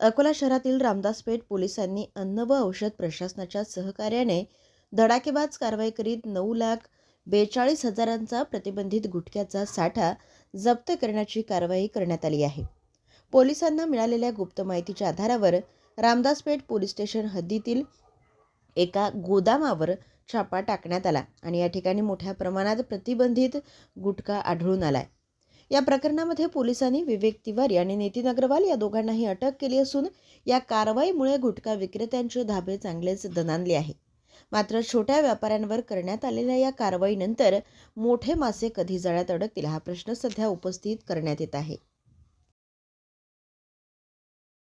अकोला शहरातील रामदासपेठ पोलिसांनी अन्न व औषध प्रशासनाच्या सहकार्याने धडाकेबाज कारवाई करीत नऊ लाख बेचाळीस हजारांचा प्रतिबंधित गुटख्याचा साठा जप्त करण्याची कारवाई करण्यात आली आहे. पोलिसांना मिळालेल्या गुप्त माहितीच्या आधारावर रामदासपेठ पोलीस स्टेशन हद्दीतील एका गोदामावर छापा टाकण्यात आला आणि या ठिकाणी मोठ्या प्रमाणात प्रतिबंधित गुटखा आढळून आलाय. या प्रकरणामध्ये पोलिसांनी विवेक तिवारी आणि नितीन अग्रवाल या दोघांनाही अटक केली असून या कारवाईमुळे गुटखा विक्रेत्यांचे धाबे चांगलेच दणानले आहे. मात्र छोट्या व्यापाऱ्यांवर करण्यात आलेल्या या कारवाईनंतर मोठे मासे कधी जाळ्यात अडकतील हा प्रश्न सध्या उपस्थित करण्यात येत आहे.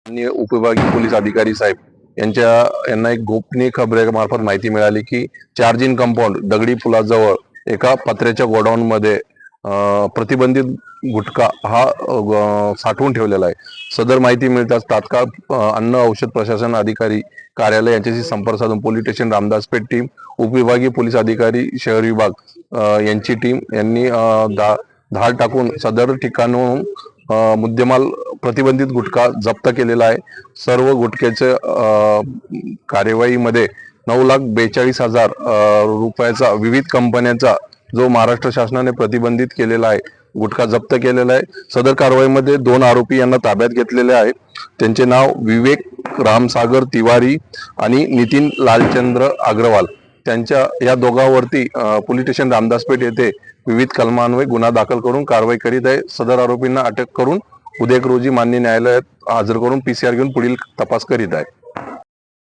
उपविभागीय पोलीस अधिकारी साहेब यांच्या यांना एक गोपनीय खबरेमार्फत माहिती मिळाली की चार्जिंग कंपाऊंड दगडी पुलाजवळ एका पत्र्याच्या गोडाऊन मध्ये प्रतिबंधित गुटखा हा साठवून ठेवलेला आहे. सदर माहिती मिळताच तात्काळ अन्न औषध प्रशासन अधिकारी कार्यालय यांच्याशी संपर्क साधून पोलीस स्टेशन रामदासपेठ टीम उपविभागीय पोलीस अधिकारी शहर विभाग यांची टीम यांनी धा धाड टाकून सदर ठिकाणून मुद्देमाल प्रतिबंधित गुटखा जप्त केलेला आहे. सर्व गुटख्याच्या कार्यवाहीमध्ये नऊ लाख बेचाळीस हजार रुपयाचा विविध कंपन्यांचा जो महाराष्ट्र शासनाने प्रतिबंधित केलेला आहे गुटखा जप्त केलेला आहे सदर कारवाईमध्ये दोन आरोपी यांना ताब्यात घेतलेले आहे. त्यांचे नाव विवेक रामसागर तिवारी आणि नितीन लालचंद्र अग्रवाल. त्यांच्या या दोघांवरती पोलीस स्टेशन रामदासपेठ येथे विविध कलमान्वये गुन्हा दाखल करून कारवाई करीत आहे. सदर आरोपींना अटक करून उद्या रोजी मान्य न्यायालयात हजर करून पीसीआर घेऊन पुढील तपास करीत आहे.